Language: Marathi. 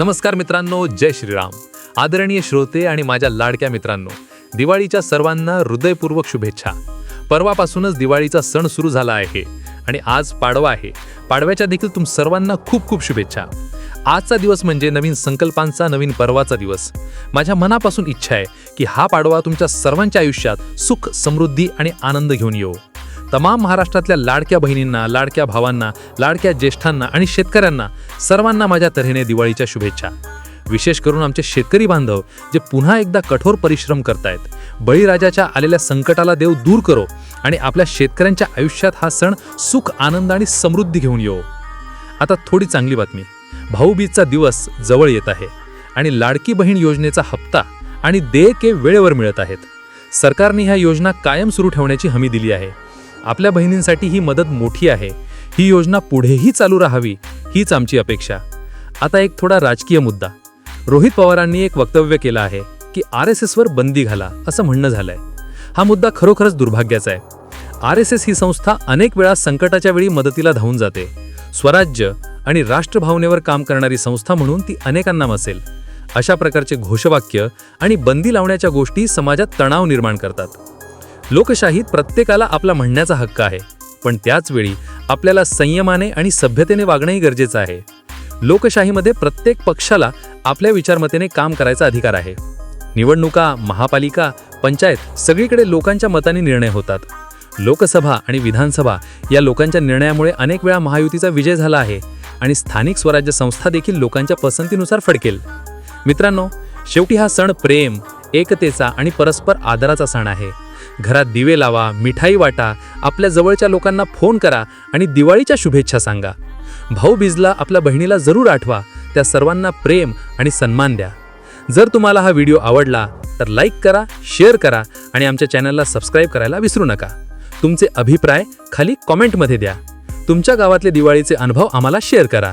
नमस्कार मित्रांनो जय श्रीराम. आदरणीय श्रोते आणि माझ्या लाडक्या मित्रांनो दिवाळीच्या सर्वांना हृदयपूर्वक शुभेच्छा. परवापासूनच दिवाळीचा सण सुरू झाला आहे आणि आज पाडवा आहे. पाडव्याच्या देखील तुम सर्वांना खूप खूप शुभेच्छा. आजचा दिवस म्हणजे नवीन संकल्पांचा नवीन पर्वाचा दिवस. माझ्या मनापासून इच्छा आहे की हा पाडवा तुमच्या सर्वांच्या आयुष्यात सुख समृद्धी आणि आनंद घेऊन येऊ तमाम महाराष्ट्रातल्या लाडक्या बहिणींना लाडक्या भावांना लाडक्या ज्येष्ठांना आणि शेतकऱ्यांना सर्वांना माझ्या तऱ्हेने दिवाळीच्या शुभेच्छा. विशेष करून आमचे शेतकरी बांधव जे पुन्हा एकदा कठोर परिश्रम करतायत. बळीराजाच्या आलेल्या संकटाला देव दूर करो आणि आपल्या शेतकऱ्यांच्या आयुष्यात हा सण सुख आनंद आणि समृद्धी घेऊन येऊ आता थोडी चांगली बातमी. भाऊबीजचा दिवस जवळ येत आहे आणि लाडकी बहीण योजनेचा हप्ता आणि देयके वेळेवर मिळत आहेत. सरकारने ह्या योजना कायम सुरू ठेवण्याची हमी दिली आहे. आपल्या बहिणींसाठी ही मदत मोठी आहे. ही योजना पुढेही चालू राहावी हीच आमची अपेक्षा. आता एक थोडा राजकीय मुद्दा. रोहित पवारांनी एक वक्तव्य केलं आहे की आर एस एसवर बंदी घाला असं म्हणणं झालंय. हा मुद्दा खरोखरच दुर्भाग्याचा आहे. आर एस एस ही संस्था अनेक वेळा संकटाच्या वेळी मदतीला धावून जाते. स्वराज्य आणि राष्ट्रभावनेवर काम करणारी संस्था म्हणून ती अनेकांना मसेल अशा प्रकारचे घोषवाक्य आणि बंदी लावण्याच्या गोष्टी समाजात तणाव निर्माण करतात. लोकशाहीत प्रत्येकाला आपला म्हणण्याचा हक्क आहे. पण त्याचवेळी आपल्याला संयमाने आणि सभ्यतेने वागणंही गरजेचं आहे. लोकशाहीमध्ये प्रत्येक पक्षाला आपल्या विचारमतेने काम करायचा अधिकार आहे. निवडणुका महापालिका पंचायत सगळीकडे लोकांच्या मताने निर्णय होतात. लोकसभा आणि विधानसभा या लोकांच्या निर्णयामुळे अनेक वेळा महायुतीचा विजय झाला आहे आणि स्थानिक स्वराज्य संस्था देखील लोकांच्या पसंतीनुसार फडकेल. मित्रांनो शेवटी हा सण प्रेम एकतेचा आणि परस्पर आदराचा सण आहे. घरात दिवे लावा मिठाई वाटा आपल्या जवळच्या लोकांना फोन करा आणि दिवाळीच्या शुभेच्छा सांगा. भाऊ बीजला आपल्या बहिणीला जरूर आठवा त्या सर्वांना प्रेम आणि सन्मान द्या. जर तुम्हाला हा व्हिडिओ आवडला तर लाईक करा शेअर करा आणि आमच्या चॅनलला सबस्क्राईब करायला विसरू नका. तुमचे अभिप्राय खाली कॉमेंटमध्ये द्या. तुमच्या गावातले दिवाळीचे अनुभव आम्हाला शेअर करा.